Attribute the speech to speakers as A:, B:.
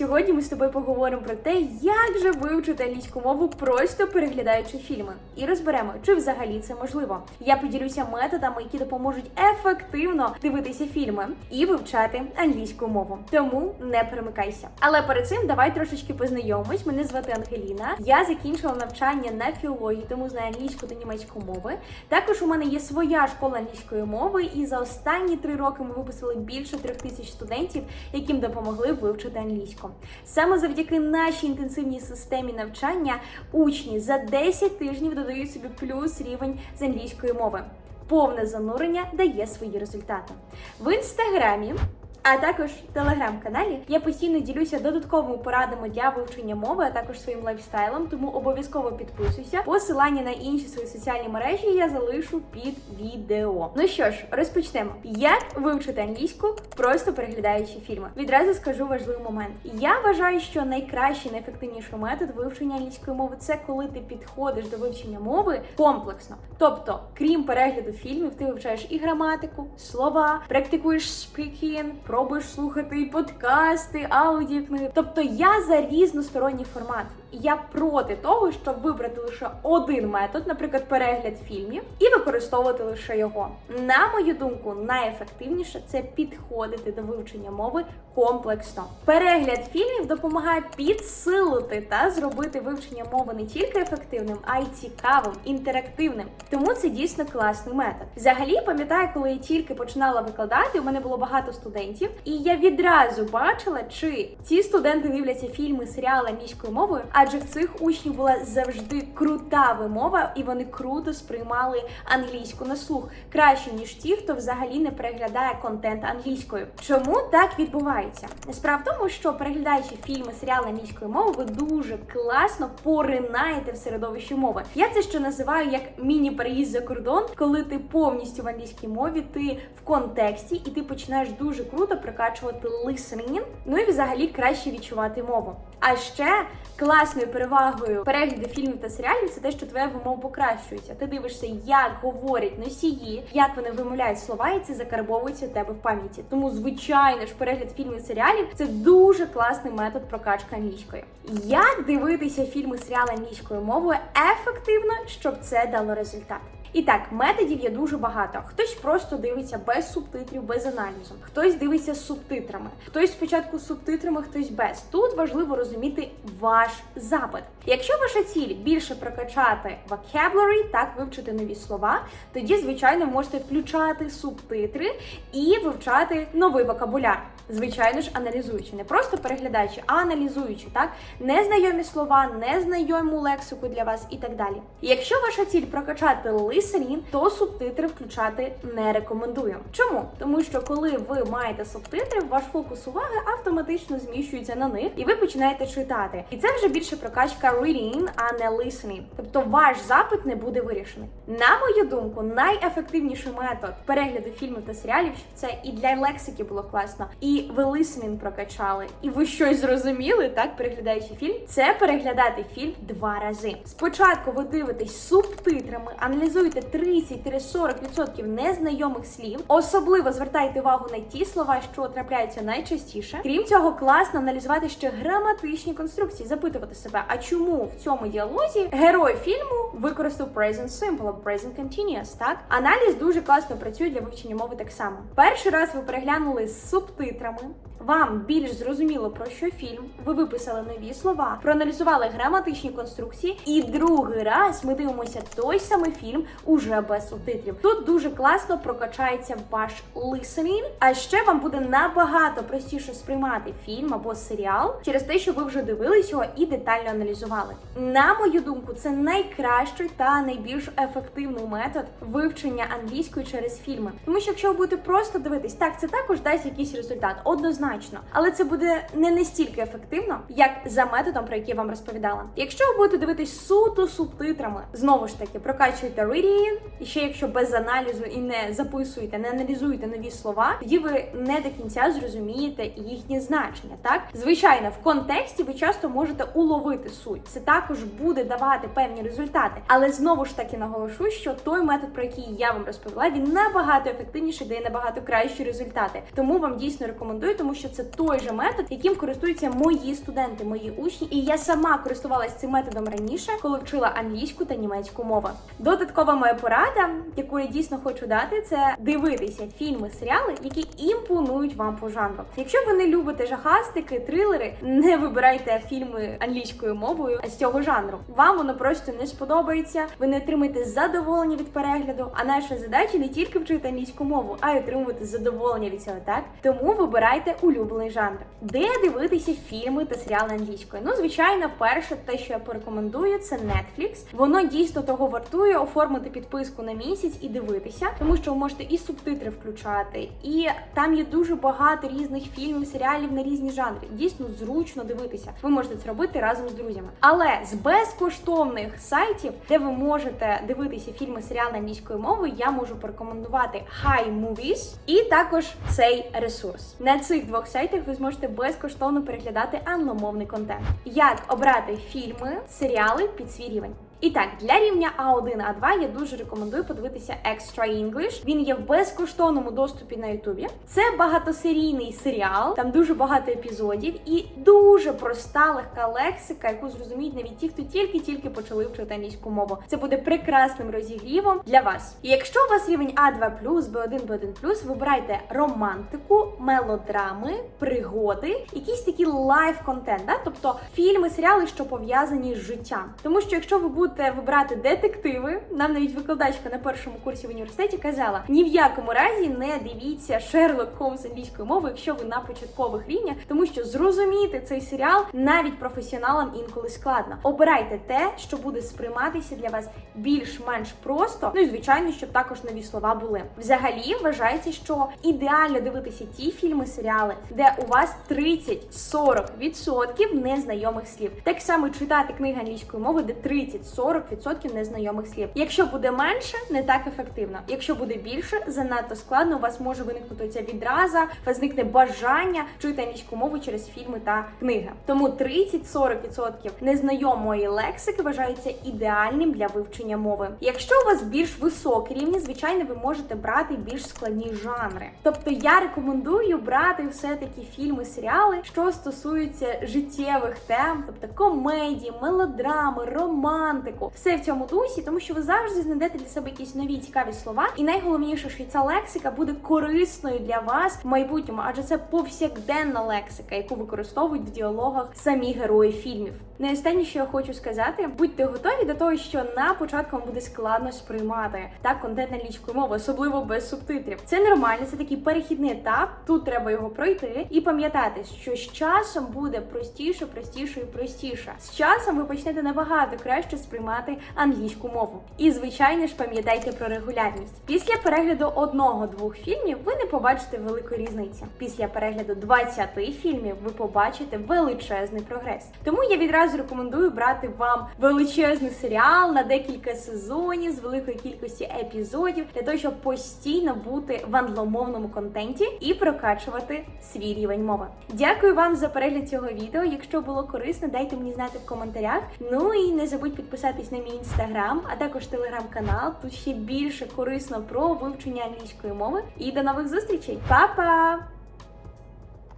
A: Сьогодні ми з тобою поговоримо про те, як же вивчити англійську мову, просто переглядаючи фільми, і розберемо, чи взагалі це можливо. Я поділюся методами, які допоможуть ефективно дивитися фільми і вивчати англійську мову. Тому не перемикайся. Але перед цим давай трошечки познайомимось. Мене звати Ангеліна. Я закінчила навчання на філології, тому знаю англійську та німецьку мови. Також у мене є своя школа англійської мови, і за останні три роки ми випустили більше трьох тисяч студентів, яким допомогли вивчити англійську. Саме завдяки нашій інтенсивній системі навчання учні за 10 тижнів додають собі плюс рівень з англійської мови. Повне занурення дає свої результати в інстаграмі. А також в телеграм-каналі я постійно ділюся додатковими порадами для вивчення мови, а також своїм лайфстайлом. Тому обов'язково підписуйся. Посилання на інші свої соціальні мережі я залишу під відео. Ну що ж, розпочнемо. Як вивчити англійську, просто переглядаючи фільми. Відразу скажу важливий момент. Я вважаю, що найкращий, найефективніший метод вивчення англійської мови це коли ти підходиш до вивчення мови комплексно. Тобто, крім перегляду фільмів, ти вивчаєш і граматику, слова, практикуєш speaking, пробуєш слухати і подкасти, аудіокниги. Тобто я за різносторонній формат. Я проти того, щоб вибрати лише один метод, наприклад, перегляд фільмів, і використовувати лише його. На мою думку, найефективніше це підходити до вивчення мови комплексно. Перегляд фільмів допомагає підсилити та зробити вивчення мови не тільки ефективним, а й цікавим, інтерактивним. Тому це дійсно класний метод. Взагалі, пам'ятаю, коли я тільки починала викладати, у мене було багато студентів, і я відразу бачила, чи ці студенти дивляться фільми, серіали англійською мовою, адже в цих учнів була завжди крута вимова, і вони круто сприймали англійську на слух краще ніж ті, хто взагалі не переглядає контент англійською. Чому так відбувається? Справа в тому, що переглядаючи фільми, серіали англійською мовою, ви дуже класно поринаєте в середовище мови. Я це ще називаю як міні-переїзд за кордон, коли ти повністю в англійській мові, ти в контексті, і ти починаєш дуже круто прокачувати listening, ну і взагалі краще відчувати мову. А ще класною перевагою перегляду фільмів та серіалів це те, що твоя вимова покращується. Ти дивишся, як говорять носії, як вони вимовляють слова, і це закарбовується у тебе в пам'яті. Тому, звичайно ж, перегляд фільмів серіалів це дуже класний метод прокачки англійської. Як дивитися фільми, серіали англійською мовою ефективно, щоб це дало результат? І так, методів є дуже багато. Хтось просто дивиться без субтитрів, без аналізу, хтось дивиться з субтитрами, хтось спочатку з субтитрами, хтось без. Тут важливо розуміти ваш запит. Якщо ваша ціль більше прокачати vocabulary, так вивчити нові слова, тоді, звичайно, можете включати субтитри і вивчати новий вокабуляр. Звичайно ж, аналізуючи, не просто переглядаючи, а аналізуючи, так незнайомі слова, незнайому лексику для вас і так далі. Якщо ваша ціль прокачати listening, то субтитри включати не рекомендую. Чому? Тому що коли ви маєте субтитри, ваш фокус уваги автоматично зміщується на них, і ви починаєте читати. І це вже більше прокачка reading, а не listening. Тобто ваш запит не буде вирішений. На мою думку, найефективніший метод перегляду фільмів та серіалів, щоб це і для лексики було класно, і ви listening прокачали, і ви щось зрозуміли, так переглядаючи фільм, це переглядати фільм два рази. Спочатку ви дивитесь субтитрами, аналізуєте 30-40% незнайомих слів, особливо звертайте увагу на ті слова, що трапляються найчастіше. Крім цього, класно аналізувати ще граматичні конструкції, запитувати себе, а чому в цьому діалозі герой фільму використав present simple або present continuous, так? Аналіз дуже класно працює для вивчення мови так само. Перший раз ви переглянули з субтитрами. Instagram'ım Вам більш зрозуміло про що фільм, ви виписали нові слова, проаналізували граматичні конструкції, і другий раз ми дивимося той самий фільм уже без субтитрів. Тут дуже класно прокачається ваш listening, а ще вам буде набагато простіше сприймати фільм або серіал через те, що ви вже дивились його і детально аналізували. На мою думку, це найкращий та найбільш ефективний метод вивчення англійської через фільми. Тому що якщо ви будете просто дивитись, так це також дасть якийсь результат, однозначно. Але це буде не настільки ефективно, як за методом, про який я вам розповідала. Якщо ви будете дивитись суто субтитрами, знову ж таки прокачуєте reading, і ще якщо без аналізу і не записуєте, не аналізуєте нові слова, тоді ви не до кінця зрозумієте їхнє значення. Так, звичайно, в контексті ви часто можете уловити суть. Це також буде давати певні результати. Але знову ж таки наголошу, що той метод, про який я вам розповіла, він набагато ефективніший, дає набагато кращі результати. Тому вам дійсно рекомендую, тому що що це той же метод, яким користуються мої студенти, мої учні, і я сама користувалась цим методом раніше, коли вчила англійську та німецьку мови. Додаткова моя порада, яку я дійсно хочу дати, це дивитися фільми, серіали, які імпонують вам по жанру. Якщо ви не любите жахастики, трилери, не вибирайте фільми англійською мовою з цього жанру. Вам воно просто не сподобається. Ви не отримаєте задоволення від перегляду. А наша задача не тільки вчити англійську мову, а й отримувати задоволення від цього. Так тому вибирайте улюблений жанр, де дивитися фільми та серіали англійською. Ну, звичайно, перше, те, що я порекомендую, це Netflix. Воно дійсно того вартує оформити підписку на місяць і дивитися, тому що ви можете і субтитри включати, і там є дуже багато різних фільмів, серіалів на різні жанри. Дійсно зручно дивитися. Ви можете це робити разом з друзями. Але з безкоштовних сайтів, де ви можете дивитися фільми, серіали англійською мовою, я можу порекомендувати Hi Movies і також цей ресурс. На цих двох сайтах ви зможете безкоштовно переглядати англомовний контент. Як обрати фільми, серіали під свій рівень. І так, для рівня А1, А2 я дуже рекомендую подивитися Extra English. Він є в безкоштовному доступі на Ютубі. Це багатосерійний серіал, там дуже багато епізодів і дуже проста легка лексика, яку зрозуміють навіть ті, хто тільки-тільки почали вчити англійську мову. Це буде прекрасним розігрівом для вас. І якщо у вас рівень А2+, Б1, Б1+, вибирайте романтику, мелодрами, пригоди, якийсь такий лайв контент, да? тобто фільми, серіали, що пов'язані з життям. Тому що якщо ви будете вибирати детективи, нам навіть викладачка на першому курсі в університеті казала: ні в якому разі не дивіться Шерлок Холмс англійською мовою, якщо ви на початкових рівнях, тому що зрозуміти цей серіал навіть професіоналам інколи складно. Обирайте те, що буде сприйматися для вас більш-менш просто. Ну і звичайно, щоб також нові слова були. Взагалі вважається, що ідеально дивитися ті фільми, серіали, де у вас 30-40% незнайомих слів. Так само читати книги англійської мови, де 30-40% незнайомих слів. Якщо буде менше, не так ефективно. Якщо буде більше, занадто складно. У вас може виникнути ця відраза, возникне бажання чути англійську мову через фільми та книги. Тому 30-40% незнайомої лексики вважаються ідеальним для вивчення мови. Якщо у вас більш високі рівні, звичайно, ви можете брати більш складні жанри. Тобто я рекомендую брати все-таки фільми, серіали, що стосуються життєвих тем, тобто комедії, мелодрами, романтику, все в цьому дусі, тому що ви завжди знайдете для себе якісь нові цікаві слова. І найголовніше, що ця лексика буде корисною для вас в майбутньому, адже це повсякденна лексика, яку використовують в діалогах самі герої фільмів. Найостаннє, що я хочу сказати, будьте готові до того, що на початку вам буде складно сприймати так контент англійською мовою, особливо без субтитрів. Це нормально, це такий перехідний етап. Тут треба його пройти і пам'ятати, що з часом буде простіше, простіше і простіше. З часом ви почнете набагато краще сприймати англійську мову. І звичайно ж пам'ятайте про регулярність. Після перегляду одного-двох фільмів ви не побачите великої різниці. Після перегляду 20 фільмів ви побачите величезний прогрес. Тому я відразу рекомендую брати вам величезний серіал на декілька сезонів з великою кількості епізодів для того, щоб постійно бути в англомовному контенті і прокачувати свій рівень мови. Дякую вам за перегляд цього відео. Якщо було корисно, дайте мені знати в коментарях. Ну і не забудь підписатись на мій інстаграм, а також телеграм-канал. Тут ще більше корисно про вивчення англійської мови. І до нових зустрічей. Па-па!